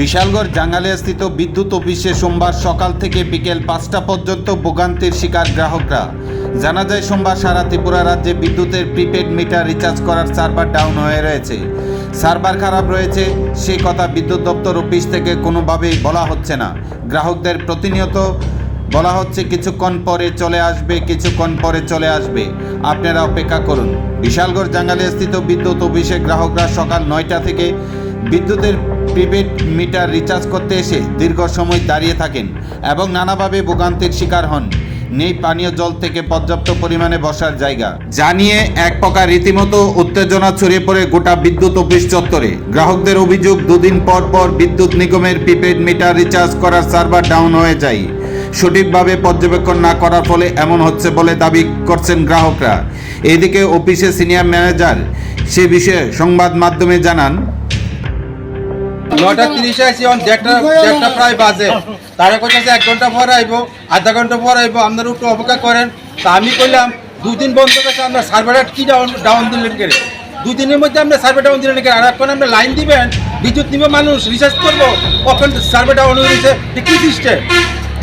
বিশালগড় জাঙ্গালিয়াস্থিত বিদ্যুৎ অফিসে সোমবার সকাল থেকে বিকেল পাঁচটা পর্যন্ত ভোগান্তির শিকার গ্রাহকরা। জানা যায়, সোমবার সারা ত্রিপুরা রাজ্যে বিদ্যুতের প্রিপেড মিটার রিচার্জ করার সার্ভার ডাউন হয়ে রয়েছে। সার্ভার খারাপ রয়েছে সেই কথা বিদ্যুৎ দপ্তর অফিস থেকে কোনোভাবেই বলা হচ্ছে না। গ্রাহকদের প্রতিনিয়ত বলা হচ্ছে, কিছুক্ষণ পরে চলে আসবে, কিছুক্ষণ পরে চলে আসবে। আপনারা অপেক্ষা করুন। বিশালগড় জাঙ্গালিয়া স্থিত বিদ্যুৎ অফিসে গ্রাহকরা সকাল নয়টা থেকে বিদ্যুতের প্রিপেড মিটার রিচার্জ করতে এসে দীর্ঘ সময় দাঁড়িয়ে থাকেন এবং নানাভাবে ভোগান্তির শিকার হন। নেই পানীয় জল থেকে পর্যাপ্ত পরিমাণে বসার জায়গা। জানিয়ে এক প্রকার রীতিমতো উত্তেজনা ছড়িয়ে পড়ে গোটা বিদ্যুৎ অফিস চত্বরে। গ্রাহকদের অভিযোগ, দুদিন পর পর বিদ্যুৎ নিগমের প্রিপেড মিটার রিচার্জ করার সার্ভার ডাউন হয়ে যায়। সঠিকভাবে পর্যবেক্ষণ না করার ফলে এমন হচ্ছে বলে দাবি করছেন গ্রাহকরা। এদিকে অফিসে সিনিয়র ম্যানেজার সে বিষয়ে সংবাদ মাধ্যমে জানান নটা তিরিশে আসি এখন দেড়টা দেড়টা প্রায় বাজে। তারা কইতেছে এক ঘণ্টা পর আইব, আধা ঘণ্টা পর আইবো, আপনারা একটু অপেক্ষা করেন। তা আমি কইলাম, দুই দিন বন্ধ করছে, আমরা সার্ভারটা কি ডাউন ডাউন দিলেন করে দুই দিনের মধ্যে আমরা সার্ভে ডাউন দিলেন করে আর এখন আমরা লাইন দিবেন, বিদ্যুৎ নিবে মানুষ রিচার্জ করব, কখন সার্ভে ডাউন হয়ে গেছে এটা কি সিস্টেম?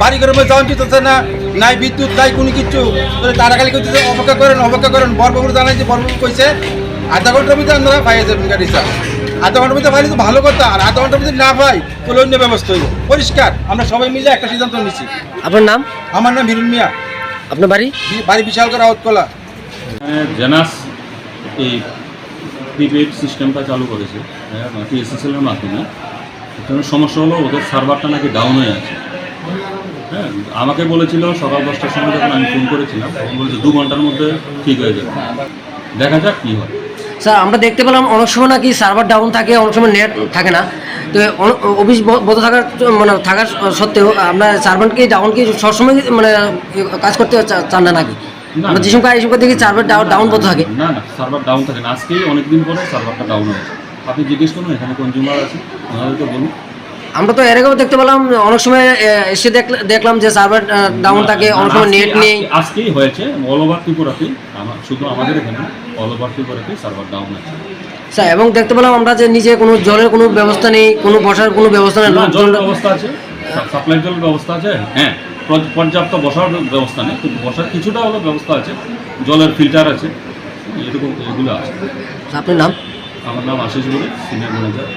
বাড়ি ঘরের মধ্যে যাওয়া যেতেছে না? নাই বিদ্যুৎ, নাই কোনো কিছু। তারা খালি করতেছে অপেক্ষা করেন অপেক্ষা করেন। বরবাবুর জানাইছে বরবাবু কইছে, আধা ঘণ্টার মধ্যে আপনারা পাইয়ে যাবেন রিচার্জ আধা ঘণ্টার মধ্যে পাইলে তো ভালো কথা। আর আধা ঘণ্টার মধ্যে না পাই তাহলে অন্য ব্যবস্থা হইব পরিষ্কার আমরা সবাই মিলে একটা সিদ্ধান্ত নিচ্ছি আপনার নাম? আমার নাম হিরুন মিয়া। আপনার বাড়ি? বাড়ি বিশাল করে আউটকলা জেনাস এই প্রিপেড সিস্টেমটা চালু করেছে। হ্যাঁ টিএসএসএল এর মাধ্যমে। এখানে সমস্যা হলো ওদের সার্ভারটা নাকি ডাউন হয়ে আছে। হ্যাঁ আমাকে বলেছিল সকাল দশটার সময় যখন আমি ফোন করেছিলাম তখন বলেছে দু ঘণ্টার মধ্যে ঠিক হয়ে যাবে। দেখা যাক কী হয়। স্যার আমরা দেখতে পেলাম অনেক সময় নাকি সার্ভার ডাউন থাকে অনেক সময় নেট থাকে না। তো অফিস বন্ধ থাকার মানে থাকার সত্ত্বেও আপনার সার্ভারকে ডাউন কি সবসময় মানে কাজ করতে চান না নাকি। আমরা যে সময় এই সময় দেখি সার্ভার ডাউন বন্ধ থাকে। না না সার্ভার ডাউন থাকে না। আজকেই অনেকদিন পরে সার্ভারটা ডাউন হয়েছে। আপনি জিজ্ঞেস করুন এখানে কনজিউমার আছে ওনাদেরকে বলুন। আমরা তো এর আগেও দেখতে পেলাম অনেক সময় এসে দেখলে- দেখলাম যে সার্ভার ডাউন থাকে অনেক সময় নেট নেই। আজকে- আজকেই হয়েছে অল ওভার ত্রিপুরাতেই শুধু আমাদের এখানে অল ওভার ত্রিপুরাতেই সার্ভার ডাউন আছে। স্যার এবং দেখতে পেলাম আমরা যে নিচে কোনো জলের কোনো ব্যবস্থা নেই কোনো বসার কোনো ব্যবস্থা নেই জলের ব্যবস্থা আছে সাপ্লাই জল ব্যবস্থা আছে হ্যাঁ পর্যাপ্ত বসার ব্যবস্থা নেই কিন্তু বসার কিছুটা হলো ব্যবস্থা আছে জলের ফিল্টার আছে এরকম এগুলো আছে। আপনার নাম? আমার নাম আশিস বলে সিনিয়র ম্যানেজার